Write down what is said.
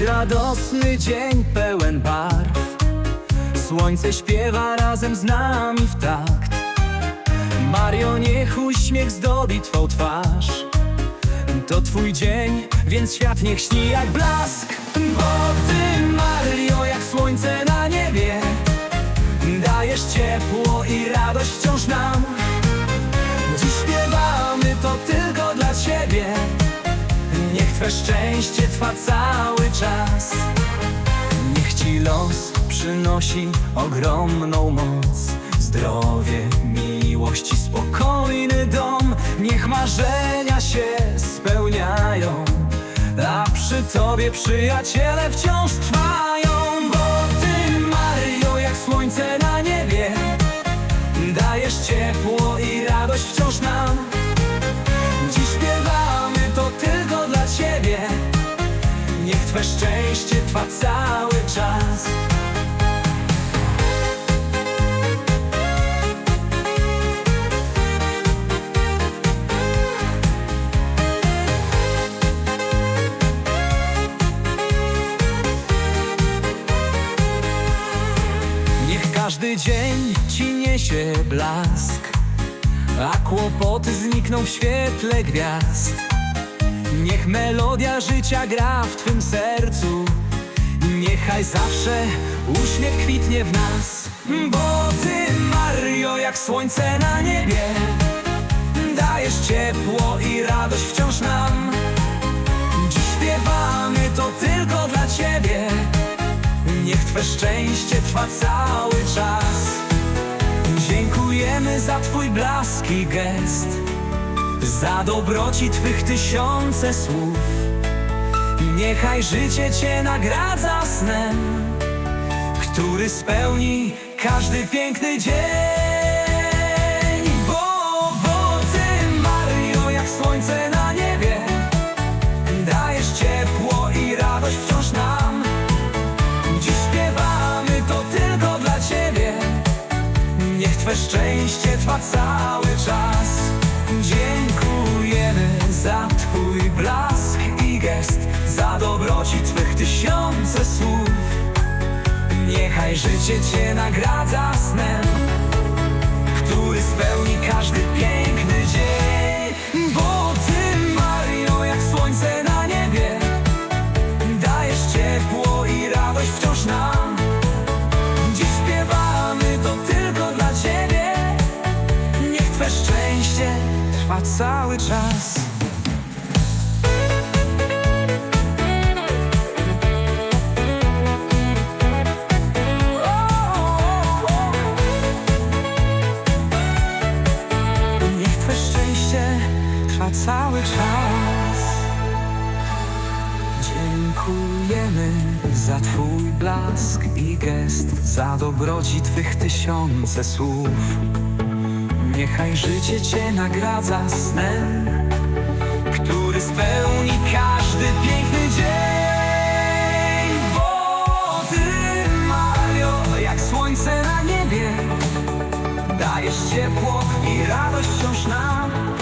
Radosny dzień pełen barw. Słońce śpiewa razem z nami w takt. Mario, niech uśmiech zdobi Twą twarz. To Twój dzień, więc świat niech śni jak blask. Bo Ty, Mario, jak słońce na niebie Dajesz ciepło i radość wciąż nam Twe szczęście trwa cały czas. Niech Ci los przynosi ogromną moc. Zdrowie, miłość i spokojny dom. Niech marzenia się spełniają A przy Tobie przyjaciele wciąż trwają. Bo Ty, Mario, jak słońce na niebie Dajesz ciepło i radość wciąż nam Twe szczęście trwa cały czas. Niech każdy dzień Ci niesie blask A kłopoty znikną w świetle gwiazd Niech melodia życia gra w Twym sercu. Niechaj zawsze uśmiech kwitnie w nas. Bo Ty, Mario, jak słońce na niebie. Dajesz ciepło i radość wciąż nam. Dziś śpiewamy to tylko dla Ciebie. Niech Twe szczęście trwa cały czas. Dziękujemy za Twój blask i gest Za dobroci Twych tysiące słów. Niechaj życie Cię nagradza snem Który spełni każdy piękny dzień. Bo, bo Ty, Mario, jak słońce na niebie Dajesz ciepło i radość wciąż nam. Dziś śpiewamy to tylko dla Ciebie. Niech Twe szczęście trwa cały czas Dziękujemy za Twój blask i gest Za dobroci Twych tysiące słów. Niechaj życie Cię nagradza snem Który spełni każdy piękny dzień. Bo Ty, Mario, jak słońce na niebie Dajesz ciepło i radość wciąż nam trwa cały czas. Niech Twe szczęście trwa cały czas. Dziękujemy za Twój blask i gest Za dobroci Twych tysiące słów Niechaj życie Cię nagradza snem Który spełni każdy piękny dzień. Bo Ty, Mario, jak słońce na niebie Dajesz ciepło i radość wciąż nam